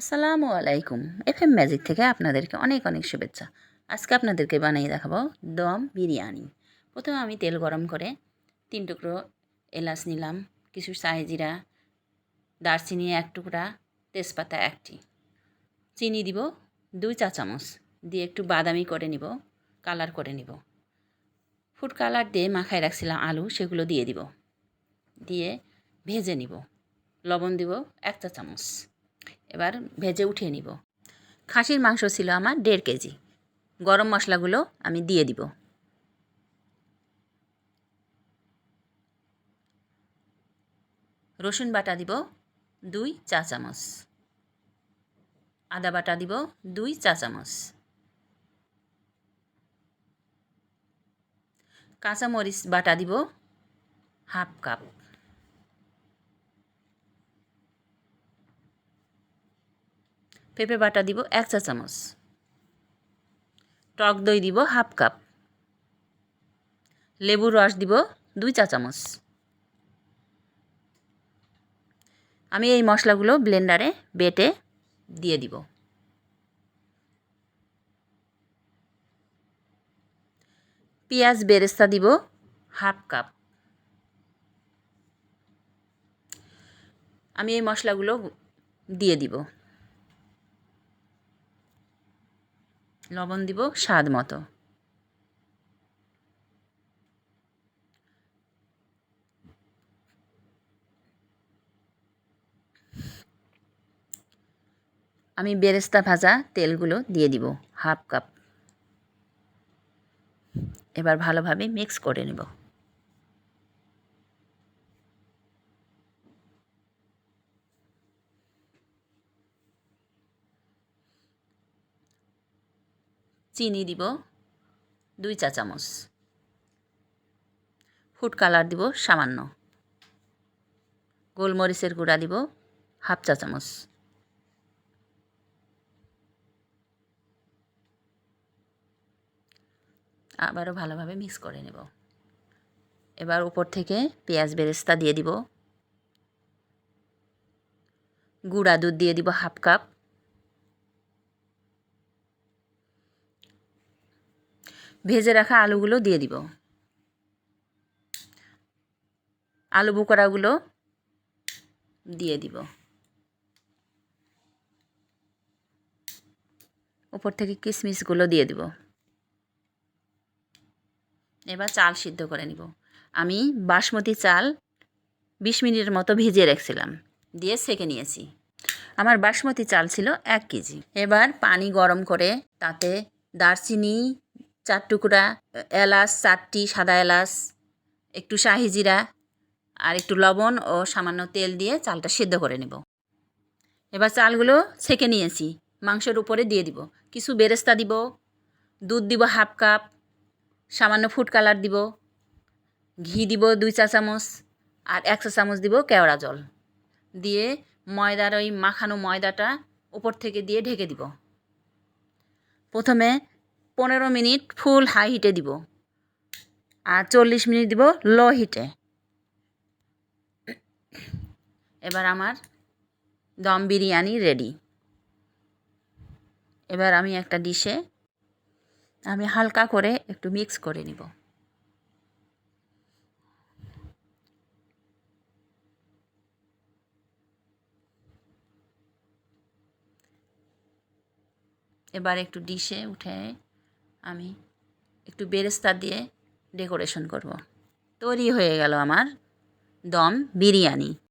আসসালামু আলাইকুম। F M magic থেকে আপনাদেরকে অনেক অনেক শুভেচ্ছা। আজকে আপনাদেরকে বানিয়ে দেখাবো দম বিরিয়ানি। প্রথমে আমি তেল গরম করে তিন টুকরো এলাচ নিলাম, কিছু সাইজিরা দারচিনি এক টুকরা, তেজপাতা একটি। চিনি দিব দুই চা চামচ, দিয়ে একটু বাদামি করে নিব, কালার করে নিব। ফুড কালার দিয়ে মাখায় রাখছিলাম আলু, সেগুলো দিয়ে দিব। দিয়ে ভেজে নিব। লবণ দিব এক চা চামচ। এবার ভেজে উঠিয়ে নিব। খাসির মাংস ছিল আমার দেড় কেজি। গরম মশলাগুলো আমি দিয়ে দিব। রসুন বাটা দিব দুই চা চামচ। আদা বাটা দিব দুই চা চামচ। কাঁচামরিচ বাটা দিব হাফ কাপ। পেঁপে বাটা দিব এক চা চামচ। টক দই দিব হাফ কাপ। লেবুর রস দিব দুই চা চামচ। আমি এই মশলাগুলো ব্লেন্ডারে বেটে দিয়ে দিব। পেঁয়াজ বেরেস্তা দিব হাফ কাপ। আমি এই মশলাগুলো দিয়ে দিব। লবণ দিব স্বাদ মতো। আমি বেরেস্তা ভাজা তেলগুলো দিয়ে দিব, হাফ কাপ। এবার ভালোভাবে মিক্স করে নেব। চিনি দিব, দুই চা চামচ। ফুড কালার দিব সামান্য। গোলমরিচের গুঁড়া দিব হাফ চা চামচ। আবারও ভালোভাবে মিক্স করে নেব। এবার উপর থেকে পেঁয়াজ বেরেস্তা দিয়ে দিব। গুঁড়া দুধ দিয়ে দিব হাফ কাপ। ভেজে রাখা আলুগুলো দিয়ে দিব। আলু বোকরাগুলো দিয়ে দিব। উপর থেকে কিশমিশগুলো দিয়ে দিব। এবার চাল সিদ্ধ করে নিব। আমি বাসমতি চাল বিশ মিনিটের মতো ভিজিয়ে রেখেছিলাম, দিয়ে সেকে নিয়েছি। আমার বাসমতি চাল ছিল এক কেজি। এবার পানি গরম করে তাতে দারচিনি চার টুকরা এলাচ চারটি, সাদা এলাচ, একটু শাহি জিরা আর একটু লবণ ও সামান্য তেল দিয়ে চালটা সেদ্ধ করে নেব। এবার চালগুলো ছেঁকে নিয়েছি, মাংসের উপরে দিয়ে দিব। কিছু বেরেস্তা দিব, দুধ দিব হাফ কাপ, সামান্য ফুড কালার দিব, ঘি দিব দুই চা চামচ আর এক চা চামচ দিব কেওড়া জল দিয়ে ময়দার ওই মাখানো ময়দাটা উপর থেকে দিয়ে ঢেকে দিব। প্রথমে পনেরো মিনিট ফুল হাই হিটে দিব। আর চল্লিশ মিনিট দিব লো হিটে এবার আমার দম বিরিয়ানি রেডি এবার আমি একটা ডিশে আমি হালকা করে একটু মিক্স করে নিব। এবার একটু ডিশে উঠে আমি একটু বেরেস্তা দিয়ে ডেকোরেশন করব। তৈরি হয়ে গেল আমার দম বিরিয়ানি।